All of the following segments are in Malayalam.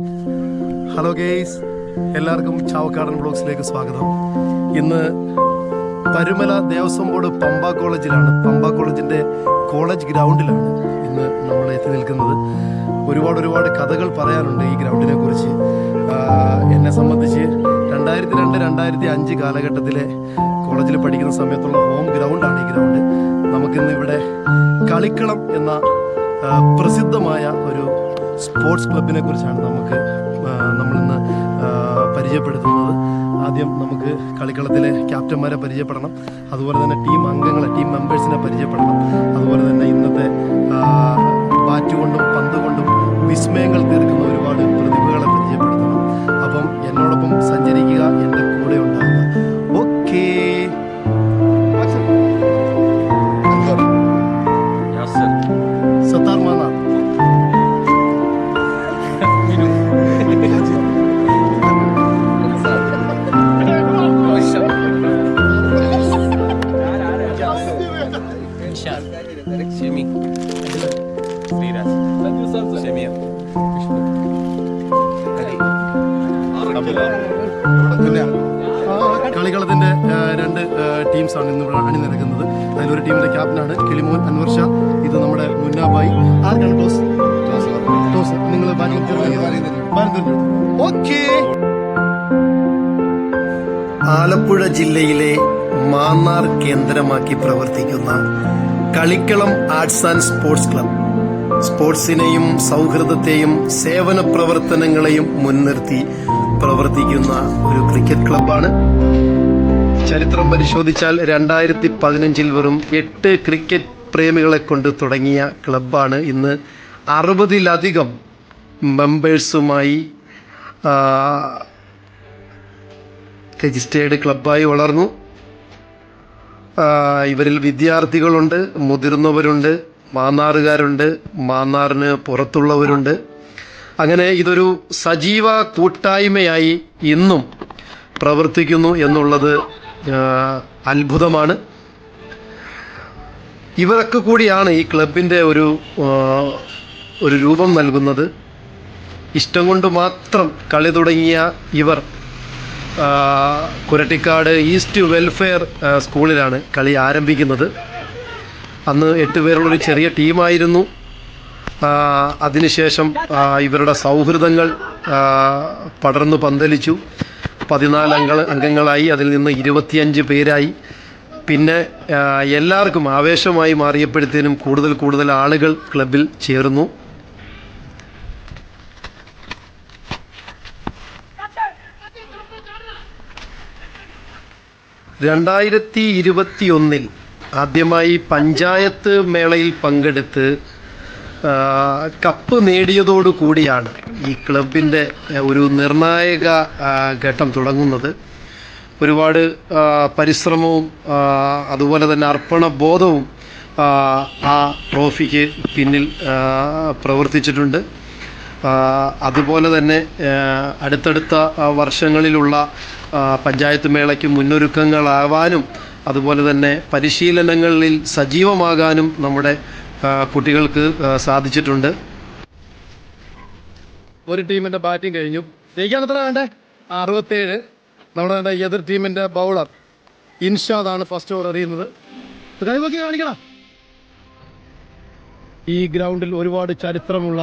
ഹലോ ഗേയ്സ് എല്ലാവർക്കും ചാവക്കാടൻ ബ്ലോഗ്സിലേക്ക് സ്വാഗതം. ഇന്ന് പരുമല ദേവസ്വം ബോർഡ് പമ്പ കോളേജിലാണ്. പമ്പ കോളേജിന്റെ കോളേജ് ഗ്രൗണ്ടിലാണ് ഇന്ന് നമ്മൾ എത്തി നിൽക്കുന്നത്. ഒരുപാട് ഒരുപാട് കഥകൾ പറയാനുണ്ട് ഈ ഗ്രൗണ്ടിനെ കുറിച്ച്. എന്നെ സംബന്ധിച്ച് രണ്ടായിരത്തി രണ്ട് രണ്ടായിരത്തി അഞ്ച് കാലഘട്ടത്തിലെ കോളേജിൽ പഠിക്കുന്ന സമയത്തുള്ള ഹോം ഗ്രൗണ്ടാണ് ഈ ഗ്രൗണ്ട്. നമുക്കിന്ന് ഇവിടെ കളിക്കളം എന്ന പ്രസിദ്ധമായ ഒരു സ്പോർട്സ് ക്ലബിനെ കുറിച്ചാണ് നമുക്ക് നമ്മളിന്ന് പരിചയപ്പെടുത്തുന്നത്. ആദ്യം നമുക്ക് കളിക്കളത്തിലെ ക്യാപ്റ്റന്മാരെ പരിചയപ്പെടണം. അതുപോലെ തന്നെ ടീം അംഗങ്ങളെ ടീം മെമ്പേഴ്സിനെ പരിചയപ്പെടണം. അതുപോലെ തന്നെ ഇന്നത്തെ ബാറ്റുകൊണ്ടും പന്തുകൊണ്ടും കൊണ്ടും പന്ത് കൊണ്ടും വിസ്മയങ്ങൾ തീർക്കുന്ന രണ്ട് ടീംസാണ് ഇന്ന് ഇവിടെ അണിനിരക്കുന്നത്. അതിലൊരു ടീമിന്റെ ക്യാപ്റ്റനാണ് കിളിമോൻ അൻവർ ഷാ ഇത് നമ്മുടെ മുന്നാബായി. ആർക്കാണ് ടോസ് ടോസ് നിങ്ങൾ ഓക്കെ ആലപ്പുഴ ജില്ലയിലെ മാന്നാർ കേന്ദ്രമാക്കി പ്രവർത്തിക്കുന്ന Kalikkalam arts and sports club സ്പോർട്സിനെയും സൗഹൃദത്തെയും സേവന പ്രവർത്തനങ്ങളെയും മുൻനിർത്തി പ്രവർത്തിക്കുന്ന ഒരു ക്രിക്കറ്റ് ക്ലബ്ബാണ് ചരിത്രം പരിശോധിച്ചാൽ രണ്ടായിരത്തി പതിനഞ്ചിൽ വെറും എട്ട് ക്രിക്കറ്റ് പ്രേമികളെ കൊണ്ട് തുടങ്ങിയ ക്ലബ്ബാണ് ഇന്ന് അറുപതിലധികം മെമ്പേഴ്സുമായി രജിസ്റ്റേർഡ് ക്ലബ്ബായി വളർന്നു. ഇവരിൽ വിദ്യാർത്ഥികളുണ്ട് മുതിർന്നവരുണ്ട് മാന്നാറുകാരുണ്ട് മാന്നാറിന് പുറത്തുള്ളവരുണ്ട്. അങ്ങനെ ഇതൊരു സജീവ കൂട്ടായ്മയായി ഇന്നും പ്രവർത്തിക്കുന്നു എന്നുള്ളത് അത്ഭുതമാണ്. ഇവരൊക്കെ കൂടിയാണ് ഈ ക്ലബിന്റെ ഒരു ഒരു രൂപം നൽകുന്നത്. ഇഷ്ടം കൊണ്ട് മാത്രം കളി തുടങ്ങിയ ഇവർ കുരട്ടിക്കാട് ഈസ്റ്റ് വെൽഫെയർ സ്കൂളിലാണ് കളി ആരംഭിക്കുന്നത്. അന്ന് എട്ട് പേരുള്ളൊരു ചെറിയ ടീമായിരുന്നു. അതിനുശേഷം ഇവരുടെ സൗഹൃദങ്ങൾ പടർന്നു പന്തലിച്ചു. പതിനാല് അംഗ അംഗങ്ങളായി അതിൽ നിന്ന് ഇരുപത്തിയഞ്ച് പേരായി. പിന്നെ എല്ലാവർക്കും ആവേശമായി മാറിയപ്പോഴത്തേനും കൂടുതൽ കൂടുതൽ ആളുകൾ ക്ലബിൽ ചേർന്നു. രണ്ടായിരത്തി ഇരുപത്തിയൊന്നിൽ ആദ്യമായി പഞ്ചായത്ത് മേളയിൽ പങ്കെടുത്ത് കപ്പ് നേടിയതോടു കൂടിയാണ് ഈ ക്ലബിന്റെ ഒരു നിർണായക ഘട്ടം തുടങ്ങുന്നത്. ഒരുപാട് പരിശ്രമവും അതുപോലെ തന്നെ അർപ്പണബോധവും ആ, ട്രോഫിക്ക് പിന്നിൽ പ്രവർത്തിച്ചിട്ടുണ്ട്. അതുപോലെ തന്നെ അടുത്തടുത്ത വർഷങ്ങളിലുള്ള പഞ്ചായത്ത് മേളയ്ക്ക് മുന്നൊരുക്കങ്ങളാവാനും അതുപോലെ തന്നെ പരിശീലനങ്ങളിൽ സജീവമാകാനും നമ്മുടെ കുട്ടികൾക്ക് സാധിച്ചിട്ടുണ്ട്. ഒരു ടീമിന്റെ ബാറ്റിംഗ് കഴിഞ്ഞു. ജയിക്കാൻ എത്ര വേണ്ടേ? അറുപത്തേഴ്. നമ്മുടെ എതിർ ടീമിന്റെ ബൗളർ ഇൻഷാദാണ് ഫസ്റ്റ് ഓവർ എറിയുന്നത് കൈവക്കി ഈ ഗ്രൗണ്ടിൽ ഒരുപാട് ചരിത്രമുള്ള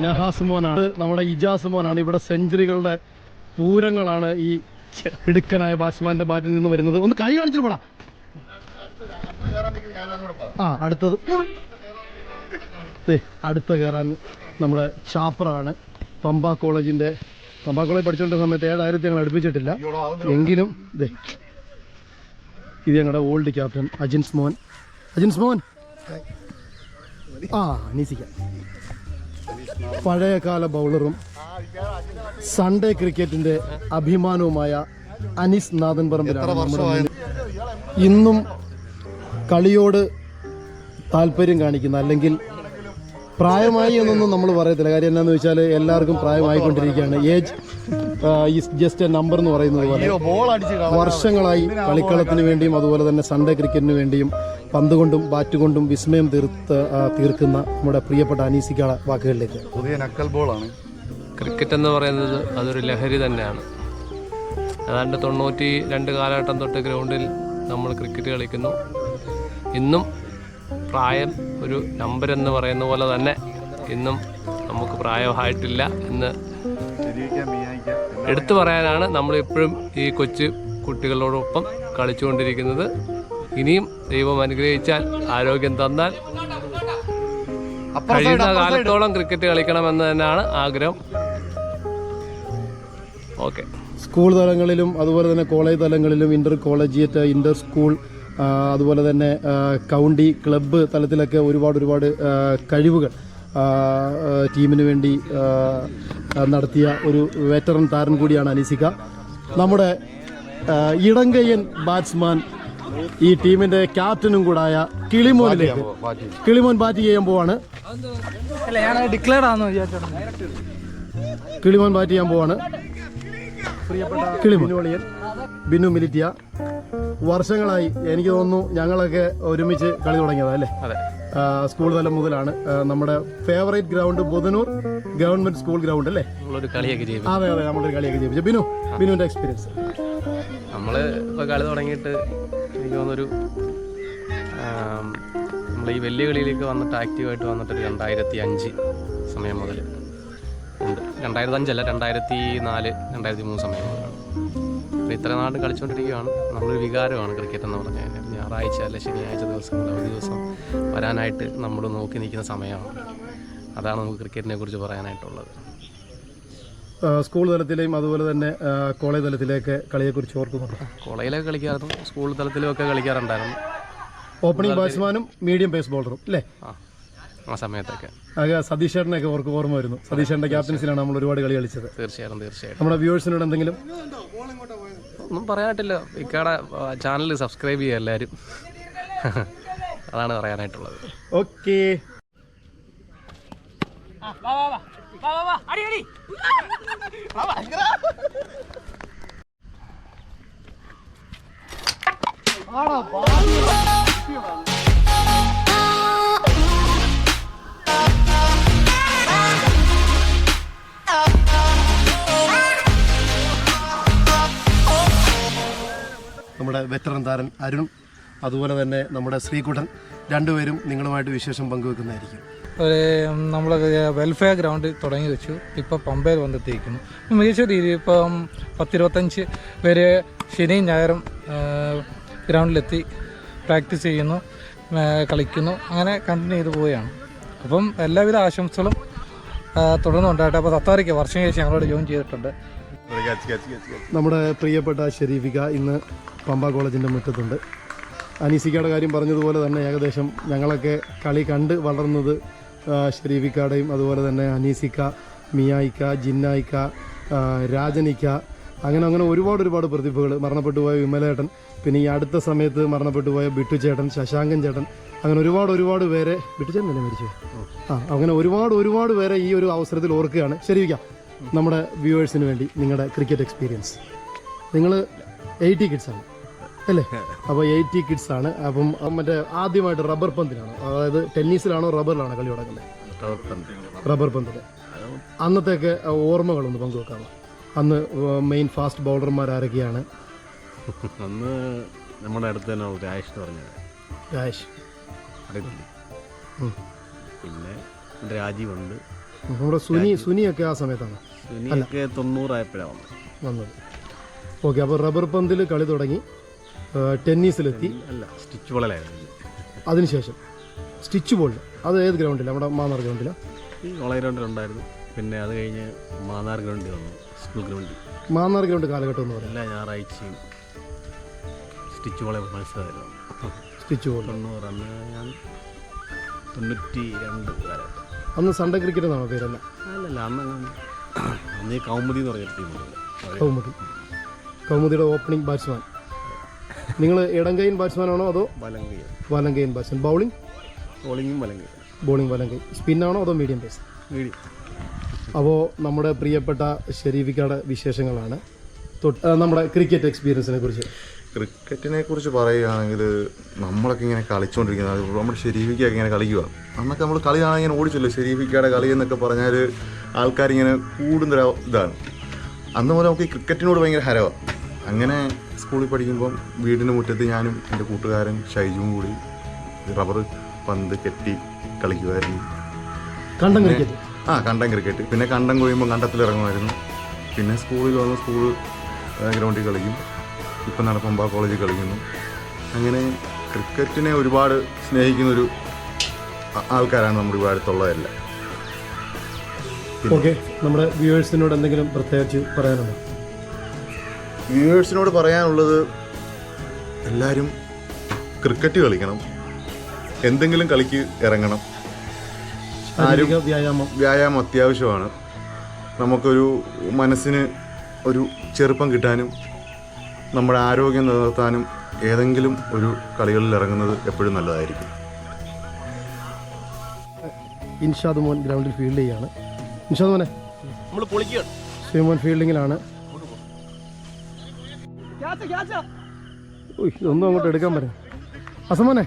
നഹാസ് മോനാണ് നമ്മുടെ ഇജാസ് മോനാണ് ഇവിടെ സെഞ്ചുറികളുടെ പൂരങ്ങളാണ് ഈ ഇടുക്കനായ ബാറ്റ്സ്മാന്റെ ബാറ്റിൽ നിന്ന് വരുന്നത്. ഒന്ന് കൈ കാണിച്ചിട്ട് പോടാ. ആ അടുത്തത്. അടുത്ത കയറാൻ നമ്മുടെ ചാപ്പറാണ് പമ്പ കോളേജിന്റെ പമ്പ കോളേജ് പഠിച്ചുകൊണ്ടിരുന്ന സമയത്ത് ഏഴായിരത്തി ഞങ്ങൾ അടുപ്പിച്ചിട്ടില്ല. എങ്കിലും ദേ ഇത് ഞങ്ങളുടെ ഓൾഡ് ക്യാപ്റ്റൻ അജിൻസ് മോൻ. അജിൻസ് മോൻ? ആ അനീസിക്ക. പഴയകാല ബൗളറും സൺഡേ ക്രിക്കറ്റിന്റെ അഭിമാനവുമായ അനീസ് നാഥൻ പറമ്പിലാണ് ഇന്നും കളിയോട് താല്പര്യം കാണിക്കുന്ന അല്ലെങ്കിൽ പ്രായമായി എന്നൊന്നും നമ്മൾ പറയത്തില്ല. കാര്യം എന്താണെന്ന് വെച്ചാൽ എല്ലാവർക്കും പ്രായമായിക്കൊണ്ടിരിക്കുകയാണ്. Age is just a number എന്ന് പറയുന്നത് പോലെ. വർഷങ്ങളായി കളിക്കളത്തിന് വേണ്ടിയും അതുപോലെ തന്നെ സൺഡേ ക്രിക്കറ്റിന് വേണ്ടിയും പന്ത് കൊണ്ടും ബാറ്റ് കൊണ്ടും വിസ്മയം തീർത്ത് തീർക്കുന്ന നമ്മുടെ പ്രിയപ്പെട്ട അനീസിക്കാള വാക്കുകളിലേക്ക്. പുതിയ നക്കൽ ബോളാണ് ക്രിക്കറ്റ് എന്ന് പറയുന്നത് അതൊരു ലഹരി തന്നെയാണ്. ഏതാണ്ട് തൊണ്ണൂറ്റി രണ്ട് കാലഘട്ടം തൊട്ട് ഗ്രൗണ്ടിൽ നമ്മൾ ക്രിക്കറ്റ് കളിക്കുന്നു. ഇന്നും പ്രായം ഒരു നമ്പർ എന്ന് പറയുന്ന പോലെ തന്നെ ഇന്നും നമുക്ക് പ്രായമായിട്ടില്ല എന്ന് എടുത്തു പറയാനാണ് നമ്മളിപ്പോഴും ഈ കൊച്ചു കുട്ടികളോടൊപ്പം കളിച്ചുകൊണ്ടിരിക്കുന്നത്. ഇനിയും ദൈവം അനുഗ്രഹിച്ചാൽ ആരോഗ്യം തന്നാൽ കഴിയുന്ന കാലത്തോളം ക്രിക്കറ്റ് കളിക്കണമെന്ന് തന്നെയാണ് ആഗ്രഹം. ഓക്കെ. സ്കൂൾ തലങ്ങളിലും അതുപോലെ തന്നെ കോളേജ് തലങ്ങളിലും ഇന്റർ കോളേജിയറ്റ് ഇന്റർ സ്കൂൾ അതുപോലെ തന്നെ കൗണ്ടി ക്ലബ്ബ് തലത്തിലൊക്കെ ഒരുപാട് ഒരുപാട് കഴിവുകൾ ടീമിന് വേണ്ടി നടത്തിയ ഒരു വെറ്ററൻ താരൻ കൂടിയാണ് അനീസിക. നമ്മുടെ ഇടങ്കയ്യൻ ബാറ്റ്സ്മാൻ ഈ ടീമിന്റെ ക്യാപ്റ്റനും കൂടായ കിളിമോനിലേക്ക് കിളിമോൻ ബാറ്റ് ചെയ്യാൻ പോവാണ്. കിളിമോൻ ബാറ്റ് ചെയ്യാൻ പോവാണ്. പ്രിയപ്പെട്ട കിളിമോളിയൻ ബിനു മിലിറ്റിയ വർഷങ്ങളായി എനിക്ക് തോന്നുന്നു ഞങ്ങളൊക്കെ ഒരുമിച്ച് കളി തുടങ്ങിയതാ അല്ലേ? അതെ. സ്കൂൾ തലം മുതലാണ്. നമ്മുടെ favourite ground Budhanoor government school ground അല്ലേ? നമ്മളൊരു കളിയൊക്കെ ചെയ്യും അതെ അതെ നമ്മളൊരു കളിയൊക്കെ ജയിപ്പിച്ചു ബിനു ബിനുവിന്റെ എക്സ്പീരിയൻസ് നമ്മൾ ഇപ്പൊ കളി തുടങ്ങിയിട്ട് എനിക്ക് തോന്നുന്നൊരു നമ്മൾ ഈ വലിയ കളിയിലേക്ക് വന്നിട്ട് ആക്റ്റീവായിട്ട് വന്നിട്ട് രണ്ടായിരത്തി അഞ്ച് സമയം മുതൽ ഉണ്ട്. രണ്ടായിരത്തി അഞ്ചല്ല രണ്ടായിരത്തി നാല് രണ്ടായിരത്തി മൂന്ന് സമയങ്ങളിലാണ്. അപ്പോൾ ഇത്ര നാട് കളിച്ചുകൊണ്ടിരിക്കുകയാണ് നമ്മളൊരു വികാരമാണ് ക്രിക്കറ്റ് എന്ന് പറഞ്ഞു കഴിഞ്ഞാൽ ഞായറാഴ്ച അല്ലെ ശനിയാഴ്ച ദിവസങ്ങൾ അവധി ദിവസം വരാനായിട്ട് നമ്മൾ നോക്കി നിൽക്കുന്ന സമയമാണ്. അതാണ് നമുക്ക് ക്രിക്കറ്റിനെ കുറിച്ച് പറയാനായിട്ടുള്ളത്. സ്കൂൾ തലത്തിലെയും അതുപോലെ തന്നെ കോളേജ് തലത്തിലേക്ക് കളിയെക്കുറിച്ച് ഓർക്കുന്നുണ്ട്? കോളേജിലൊക്കെ കളിക്കാറുണ്ട്. സ്കൂൾ തലത്തിലും ഒക്കെ കളിക്കാറുണ്ടായിരുന്നു. Opening batsman medium pace bowler അല്ലേ ആ ആ സമയത്തൊക്കെ. ആകെ സതീഷേട്ടനൊക്കെ ഓർക്ക് ഓർമ്മ വരുന്നു. സതീഷേട്ടന്റെ ക്യാപ്റ്റൻസിലാണ് നമ്മൾ ഒരുപാട് കളി കളിച്ചത്. തീർച്ചയായിട്ടും തീർച്ചയായിട്ടും. നമ്മുടെ വ്യൂവേഴ്സിനോട് എന്തെങ്കിലും? ഒന്നും പറയാനായിട്ടില്ല. ഇക്കാടെ ചാനൽ സബ്സ്ക്രൈബ് ചെയ്യുക എല്ലാവരും അതാണ് പറയാനായിട്ടുള്ളത്. ഓക്കേ. അടി നമ്മുടെ വെറ്ററൻ താരൻ അരുൺ അതുപോലെ തന്നെ നമ്മുടെ ശ്രീകുട്ടൻ രണ്ടുപേരും നിങ്ങളുമായിട്ട് വിശേഷം പങ്കുവെക്കുന്നതായിരിക്കും. ഒരു നമ്മൾ വെൽഫെയർ ഗ്രൗണ്ട് തുടങ്ങി വെച്ചു. ഇപ്പോൾ പമ്പയിൽ വന്നെത്തിയിരിക്കുന്നു. മികച്ച രീതിയിൽ ഇപ്പം പത്തിരുപത്തഞ്ച് പേര് ശനിയും ഞായറും ഗ്രൗണ്ടിലെത്തി പ്രാക്ടീസ് ചെയ്യുന്നു കളിക്കുന്നു. അങ്ങനെ കണ്ടിന്യൂ ചെയ്ത് പോവുകയാണ്. അപ്പം എല്ലാവിധ ആശംസകളും തുടർന്നുണ്ടായിട്ട് അപ്പോൾ തത്താറിക്ക് വർഷം ശേഷം ഞങ്ങളോട് ജോയിൻ ചെയ്തിട്ടുണ്ട്. നമ്മുടെ പ്രിയപ്പെട്ട ഷെരീഫിക ഇന്ന് പമ്പ കോളേജിന്റെ മുറ്റത്തുണ്ട്. അനീസിക്കയുടെ കാര്യം പറഞ്ഞതുപോലെ തന്നെ ഏകദേശം ഞങ്ങളൊക്കെ കളി കണ്ട് വളർന്നത് ഷെരീഫിക്കയുടെയും അതുപോലെ തന്നെ അനീസിക്ക മിയായിക്ക ജിന്നായിക്ക രാജനിക്ക അങ്ങനെ അങ്ങനെ ഒരുപാട് ഒരുപാട് പ്രതിഭകൾ. മരണപ്പെട്ടു പോയ വിമലേട്ടൻ പിന്നെ ഈ അടുത്ത സമയത്ത് മരണപ്പെട്ടു പോയ ബിട്ടു ചേട്ടൻ ശശാങ്കൻ ചേട്ടൻ അങ്ങനെ ഒരുപാട് ഒരുപാട് പേരെ ബിട്ടു ചേട്ടൻ തന്നെ മരിച്ചു ആ അങ്ങനെ ഒരുപാട് ഒരുപാട് പേരെ ഈ ഒരു അവസരത്തിൽ ഓർക്കുകയാണ് ശരിവിക്കാം നമ്മുടെ വ്യൂവേഴ്സിന് വേണ്ടി നിങ്ങളുടെ ക്രിക്കറ്റ് എക്സ്പീരിയൻസ് നിങ്ങൾ എയ്റ്റി കിഡ്സ് ആണ് അല്ലേ? അപ്പോൾ എയ്റ്റി കിഡ്സ് ആണ്. അപ്പം മറ്റേ ആദ്യമായിട്ട് റബ്ബർ പന്തിലാണ് അതായത് ടെന്നീസിലാണോ റബ്ബറിലാണോ കളി തുടങ്ങുന്നത് റബ്ബർ പന്തിൽ അന്നത്തെയൊക്കെ ഓർമ്മകളൊന്ന് പങ്കുവെക്കാമോ? അന്ന് മെയിൻ ഫാസ്റ്റ് ബൗളർമാർ ആരൊക്കെയാണ്? അന്ന് നമ്മുടെ അടുത്ത് തന്നെ ഒരു എന്ന് പറഞ്ഞത് രാജ് പിന്നെ രാജീവ് പിന്നെ രാജീവുണ്ട് നമ്മുടെ സുനി സുനിയൊക്കെ ആ സമയത്താണ്. സുനിയൊക്കെ തൊണ്ണൂറായപ്പോഴാണ് വന്നത്. വന്നത്. ഓക്കെ അപ്പോൾ റബ്ബർ പന്തിൽ കളി തുടങ്ങി. ടെന്നീസിലെത്തി. അല്ല സ്റ്റിച്ച് വളലായിരുന്നു അതിനുശേഷം. Stitch ball. അത് ഏത് ഗ്രൗണ്ടിലാണ് നമ്മുടെ മാന്നാർ ഗ്രൗണ്ടിലാണ് ഈ കോളേജ് ഗ്രൗണ്ടിലുണ്ടായിരുന്നു. പിന്നെ അത് കഴിഞ്ഞ് മാന്നാർ ഗ്രൗണ്ടിൽ വന്നു സ്കൂൾ ഗ്രൗണ്ടിൽ. മാന്നാർ ഗ്രൗണ്ട് കാലഘട്ടം എന്ന് പറയുന്നത്. എല്ലാ ഞായറാഴ്ചയും സ്റ്റിച്ച് ബോളെ മത്സരമായിരുന്നു. Stitch ball. തൊണ്ണൂറ് അന്ന് ഞാൻ തൊണ്ണൂറ്റി രണ്ട് കാലഘട്ടം അന്ന് സൺഡേ ക്രിക്കറ്റ് എന്നാണ് പേരല്ല അല്ലല്ല അന്ന് അങ്ങനെ അന്ന് ഈ കൗമുദി എന്ന് പറഞ്ഞ ടീമുണ്ട് കൗമുദി. കൗമുദിയുടെ ഓപ്പണിംഗ് ബാറ്റ്സ്മാൻ നിങ്ങൾ ഇടങ്കൈൻ ബാറ്റ്സ്മാൻ ആണോ അതോ വലങ്കി. വലങ്കൈൻ ബാറ്റ്സ്മാൻ ബൗളിംഗ് ബോളിംഗും വലങ്കൈ. ബോളിംഗ് വലങ്കൈ. സ്പിന്നാണോ അതോ മീഡിയം പേസ് മീഡിയം അപ്പോൾ നമ്മുടെ പ്രിയപ്പെട്ട ഷെരീഫിക്കയുടെ വിശേഷങ്ങളാണ്. നമ്മുടെ ക്രിക്കറ്റ് എക്സ്പീരിയൻസിനെ കുറിച്ച്. ക്രിക്കറ്റിനെ കുറിച്ച് പറയുകയാണെങ്കിൽ നമ്മളൊക്കെ ഇങ്ങനെ കളിച്ചുകൊണ്ടിരിക്കുന്നത് നമ്മുടെ ഷെരീഫിക്കൊക്കെ ഇങ്ങനെ കളിക്കുക. അന്നൊക്കെ നമ്മൾ കളി കാണാൻ ഇങ്ങനെ ഓടിച്ചല്ലോ ഷെരീഫിക്കയുടെ കളി എന്നൊക്കെ പറഞ്ഞാൽ ആൾക്കാരിങ്ങനെ കൂടുന്നൊരു ഇതാണ്. അന്ന് മുതൽ നമുക്ക് ഈ ക്രിക്കറ്റിനോട് ഭയങ്കര ഹരവാണ് അങ്ങനെ സ്കൂളിൽ പഠിക്കുമ്പം വീടിന്റെ മുറ്റത്ത് ഞാനും എന്റെ കൂട്ടുകാരൻ ഷൈജും കൂടി റബ്ബർ പന്ത് കെട്ടി കളിക്കുമായിരുന്നു. കണ്ടം ക്രിക്കറ്റ്? ആ കണ്ടം ക്രിക്കറ്റ്. പിന്നെ കണ്ടം കൊഴിയുമ്പോൾ കണ്ടത്തിൽ ഇറങ്ങുമായിരുന്നു പിന്നെ സ്കൂളിൽ വന്ന് സ്കൂൾ ഗ്രൗണ്ടിൽ കളിക്കും. ഇപ്പം നടക്കുമ്പോൾ ആ കോളേജിൽ കളിക്കുന്നു. അങ്ങനെ ക്രിക്കറ്റിനെ ഒരുപാട് സ്നേഹിക്കുന്നൊരു ആൾക്കാരാണ് നമ്മുടെ ഇവിടെ അടുത്തുള്ളതെല്ലാം ഓക്കെ നമ്മുടെ വ്യൂവേഴ്സിനോട് എന്തെങ്കിലും പ്രത്യേകിച്ച് പറയാനുണ്ടോ? വ്യൂവേഴ്സിനോട് പറയാനുള്ളത് എല്ലാവരും ക്രിക്കറ്റ് കളിക്കണം. എന്തെങ്കിലും കളിക്ക് ഇറങ്ങണം. ആരും വ്യായാമം. വ്യായാമം അത്യാവശ്യമാണ്. നമുക്കൊരു മനസ്സിന് ഒരു ചെറുപ്പം കിട്ടാനും നമ്മുടെ ആരോഗ്യം നിലനിർത്താനും ഏതെങ്കിലും ഒരു കളികളിൽ ഇറങ്ങുന്നത് എപ്പോഴും നല്ലതായിരിക്കും. ഇൻഷാദ് മോൻ ഗ്രൗണ്ടിൽ ഫീൽഡ് ചെയ്യാണ്. ഇൻഷാദ് മോനെ നമ്മൾ പൊളിക്കുകയാണ്. ശ്രീമോൻ ഫീൽഡിങ്ങിലാണ്. ഇതൊന്നും അങ്ങോട്ട് എടുക്കാൻ പറ്റും അസമോനെ.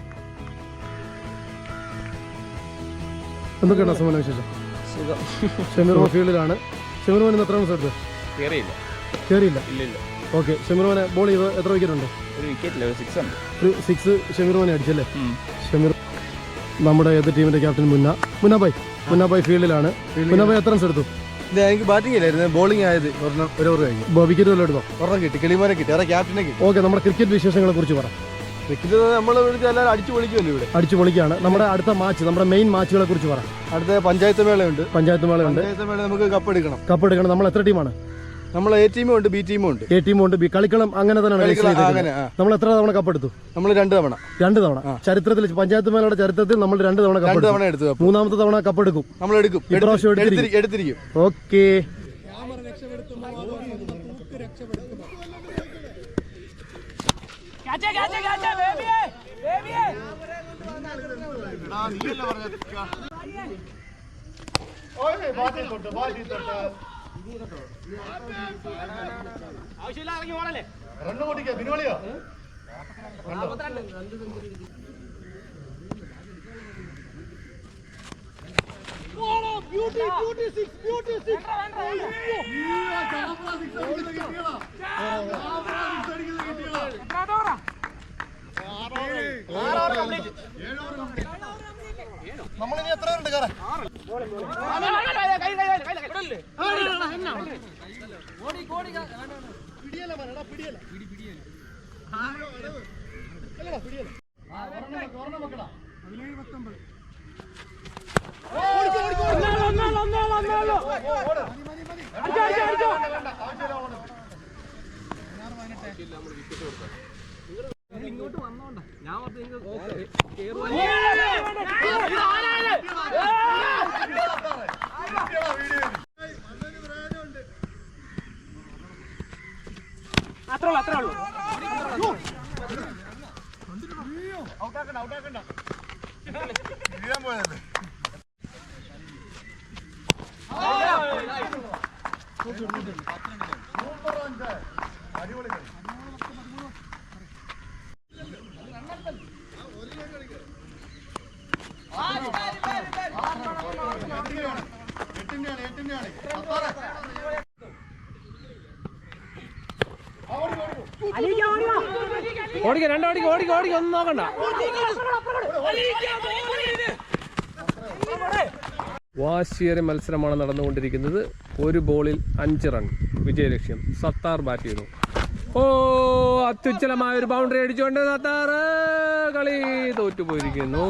എന്തൊക്കെയാണ് അസമോനെ വിശേഷം? ഷമീർ ഫീൽഡിലാണ്. ഷമീർ മോൻ ഇന്ന് എത്ര റൺസ് എടുത്തു? കയറിയില്ല കയറിയില്ല ഇല്ല ഇല്ല ഓക്കെ ഷമീർ മോനെ ബോൾ ചെയ്ത് എത്ര വിക്കറ്റ് ഉണ്ട്? ഒരു വിക്കറ്റില്ല ഒരു സിക്സ് ഉണ്ട്. ഒരു സിക്സ് അടിച്ചല്ലേ? ഷമീർ നമ്മുടെ ഏത് ടീമിന്റെ ക്യാപ്റ്റൻ മുന്ന? മുന്നാബായ്. മുന്നാബായ് ഫീൽഡിലാണ് മുന്നാബായ് എത്ര റൺസ് എടുത്തു? എനിക്ക് ബാറ്റിംഗ് ഇല്ലായിരുന്നു. ബോളിംഗ് ആയത് ഒരെണ്ണം ഒരു ഓവർ കഴിഞ്ഞു. വിക്കറ്റ് വല്ലതും എടുത്തോ? ഒരെണ്ണം കിട്ടി. കിളിമോനെ കിട്ടി. അതെ ക്യാപ്റ്റനെ കിട്ടി. ഓക്കെ നമ്മുടെ ക്രിക്കറ്റ് വിശേഷങ്ങളെ കുറിച്ച് പറ. ക്രിക്കറ്റ് നമ്മൾ എല്ലാവരും അടിച്ചു പൊളിക്കുമല്ലോ ഇവിടെ? അടിച്ചു പൊളിക്കുകയാണ്. നമ്മുടെ അടുത്ത മാച്ച് നമ്മുടെ മെയിൻ മാച്ചുകളെ കുറിച്ച് പറ. അടുത്ത പഞ്ചായത്ത് മേളയുണ്ട്. പഞ്ചായത്ത് മേളയുണ്ട്. പഞ്ചായത്ത് മേള നമുക്ക് കപ്പ് എടുക്കണം. കപ്പ് എടുക്കണം. നമ്മൾ എത്ര ടീമാണ് നമ്മൾ എ ടീമും ഉണ്ട് ബി ടീമും ഉണ്ട്. എ ടീമും ഉണ്ട് ബി കളിക്കളം അങ്ങനെ തന്നെയാണ് അങ്ങനെ, നമ്മൾ എത്ര തവണ കപ്പ് എടുത്തു? നമ്മൾ രണ്ട് തവണ. രണ്ട് തവണ. ചരിത്രത്തിൽ പഞ്ചായത്ത് മേളയുടെ ചരിത്രത്തിൽ നമ്മൾ രണ്ട് തവണ കപ്പ് രണ്ട് എടുത്തു. തവണ എടുത്തു മൂന്നാമത്തെ തവണ കപ്പ് എടുക്കും. നമ്മൾ എടുക്കും. എടുത്തിരിക്കും. എടുത്തിരിക്കും. ഓക്കെ. ആവശ്യമില്ല ഇറങ്ങി പോണല്ലേ റണ്ണ് പൊട്ടിക്കുക പിൻവളിയോ beauty beauty six beauty six നമ്മളിനി എത്ര പേരുണ്ട് കാറേ? ഇങ്ങോട്ട് വന്നോണ്ട ഞാൻ അത്രേ ഉള്ളൂ അത്രേ ഉള്ളൂ. ഔട്ടാക്കണ്ട ഔട്ടാക്കണ്ട വീഴാൻ പോയതല്ലേ അടിപൊളി കളി എട്ടിന്റെയാണ് എട്ടിന്റെയാണ്. അപ്പാറ. ഓടിക്ക രണ്ടോടിക്ക ഓടിക്ക ഓടിക്ക ഒന്നും നോക്കണ്ട. വാശിയേറിയ മത്സരമാണ് നടന്നുകൊണ്ടിരിക്കുന്നത്. ഒരു ബോളിൽ അഞ്ച് റൺ. വിജയലക്ഷ്യം സത്താർ ബാറ്റ് ചെയ്തു. ഓ അത്യുജ്ജലമായ ഒരു ബൗണ്ടറി അടിച്ചുകൊണ്ട് സത്താർ കളി തോറ്റുപോയിരിക്കുന്നു.